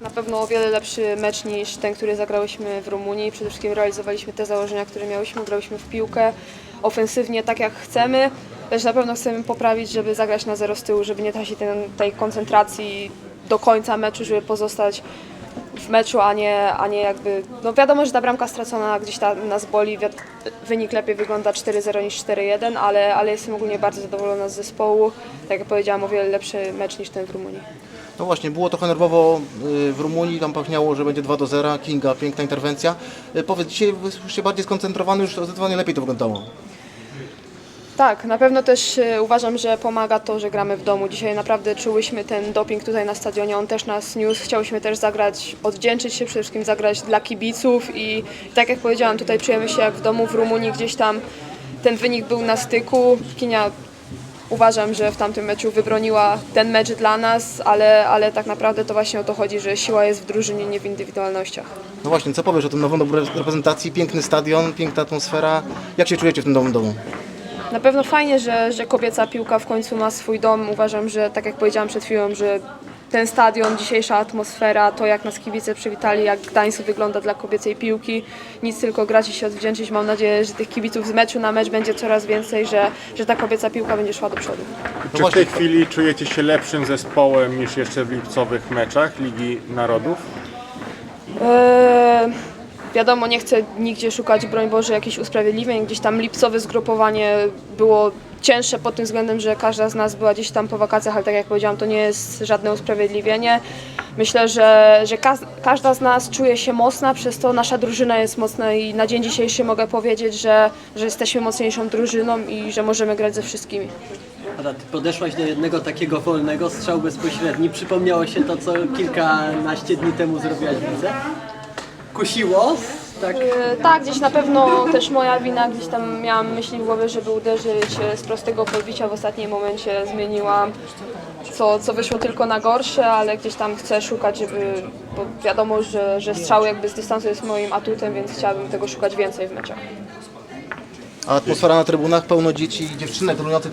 Na pewno o wiele lepszy mecz niż ten, który zagrałyśmy w Rumunii. Przede wszystkim realizowaliśmy te założenia, które miałyśmy, grałyśmy w piłkę ofensywnie tak jak chcemy. Też na pewno chcemy poprawić, żeby zagrać na zero z tyłu, żeby nie tracić ten, tej koncentracji do końca meczu, żeby pozostać w meczu, a nie, a nie jakby... No wiadomo, że ta bramka stracona gdzieś tam nas boli, wynik lepiej wygląda 4-0 niż 4-1, ale, ale jestem ogólnie bardzo zadowolona z zespołu. Tak jak powiedziałam, o wiele lepszy mecz niż ten w Rumunii. No właśnie, było trochę nerwowo y, w Rumunii, tam pachniało, że będzie 2 do 0, Kinga, piękna interwencja. Y, Powiedz, dzisiaj się bardziej skoncentrowany, już zdecydowanie lepiej to wyglądało. Tak, na pewno też e, uważam, że pomaga to, że gramy w domu. Dzisiaj naprawdę czułyśmy ten doping tutaj na stadionie, on też nas niósł. Chciałyśmy też zagrać, odwdzięczyć się, przede wszystkim zagrać dla kibiców i tak jak powiedziałam, tutaj czujemy się jak w domu w Rumunii, gdzieś tam ten wynik był na styku. Kinia uważam, że w tamtym meczu wybroniła ten mecz dla nas, ale, ale tak naprawdę to właśnie o to chodzi, że siła jest w drużynie, nie w indywidualnościach. No właśnie, co powiesz o tym nowym dobrym reprezentacji? Piękny stadion, piękna atmosfera. Jak się czujecie w tym nowym domu? Na pewno fajnie, że, że kobieca piłka w końcu ma swój dom. Uważam, że tak jak powiedziałam przed chwilą, że ten stadion, dzisiejsza atmosfera, to jak nas kibice przywitali, jak Gdańsk wygląda dla kobiecej piłki, nic tylko grać i się odwdzięczyć. Mam nadzieję, że tych kibiców z meczu na mecz będzie coraz więcej, że, że ta kobieca piłka będzie szła do przodu. Czy w tej chwili czujecie się lepszym zespołem niż jeszcze w lipcowych meczach Ligi Narodów? Eee, wiadomo, nie chcę nigdzie szukać, broń Boże, jakichś usprawiedliwień. Gdzieś tam lipcowe zgrupowanie było cięższe pod tym względem, że każda z nas była gdzieś tam po wakacjach, ale tak jak powiedziałam, to nie jest żadne usprawiedliwienie. Myślę, że, że ka- każda z nas czuje się mocna, przez to nasza drużyna jest mocna i na dzień dzisiejszy mogę powiedzieć, że, że jesteśmy mocniejszą drużyną i że możemy grać ze wszystkimi. Ada, ty podeszłaś do jednego takiego wolnego, strzał bezpośredni. Przypomniało się to, co kilkanaście dni temu zrobiłaś w? Kusiło? Tak. E, Tak, gdzieś na pewno też moja wina, gdzieś tam miałam myśli w głowie, żeby uderzyć e, z prostego podbicia, w ostatnim momencie zmieniłam, co, co wyszło tylko na gorsze, ale gdzieś tam chcę szukać, żeby, bo wiadomo, że, że strzał jakby z dystansu jest moim atutem, więc chciałabym tego szukać więcej w meczach. A atmosfera na trybunach, pełno dzieci i dziewczynek drużniących